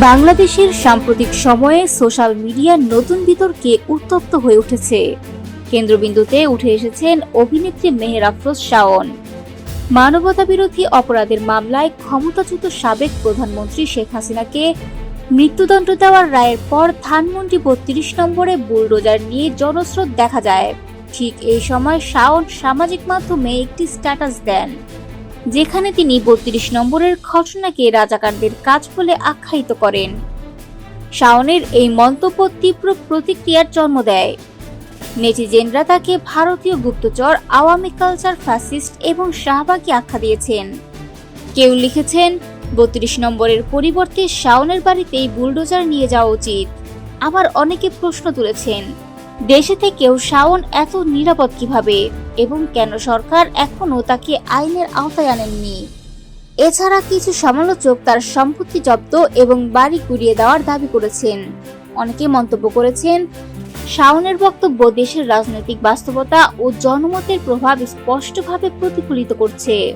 বাংলাদেশের সাম্প্রতিক সময়ে সোশ্যাল মিডিয়ার নতুন বিতর্কে উত্তপ্ত হয়ে উঠেছে। কেন্দ্রবিন্দুতে উঠে এসেছেন অভিনেত্রী মেহের আফরোজ শাওন। মানবতা বিরোধী অপরাধের মামলায় ক্ষমতাচ্যুত সাবেক প্রধানমন্ত্রী শেখ হাসিনাকে মৃত্যুদণ্ড দেওয়ার রায়ের পর ধানমন্ডি বত্রিশ নম্বরে বুলডোজার নিয়ে জনস্রোত দেখা যায়। ঠিক এই সময় শাওন সামাজিক মাধ্যমে একটি স্ট্যাটাস দেন। যেখানে তিনি বত্রিশ নম্বরের ঘটনাকে রাজাকারদের কাজ বলে আখ্যায়িত করেন। শাওনের এই মন্তব্য তীব্র প্রতিক্রিয়ার জন্ম দেয়। নেটিজেনরা তাকে ভারতীয় গুপ্তচর, আওয়ামী কালচার ফ্যাসিস্ট এবং শাহবাগী আখ্যা দিয়েছেন। কেউ লিখেছেন, বত্রিশ নম্বরের পরিবর্তে শাওনের বাড়িতেই বুলডোজার নিয়ে যাওয়া উচিত। আবার অনেকে প্রশ্ন তুলেছেন দেশে থেকেও শাওন এত নিরাপদ কীভাবে? এবং কেন সরকার এখনও তাকে আইনের আওতায় আনেননি? এছাড়া কিছু সমালোচক তার সম্পত্তি জব্দ এবং বাড়ি গুড়িয়ে দেওয়ার দাবি করেছেন। অনেকে মন্তব্য করেছেন, শাওনের বক্তব্য দেশের রাজনৈতিক বাস্তবতা ও জনমতের প্রভাব স্পষ্টভাবে প্রতিফলিত করছে।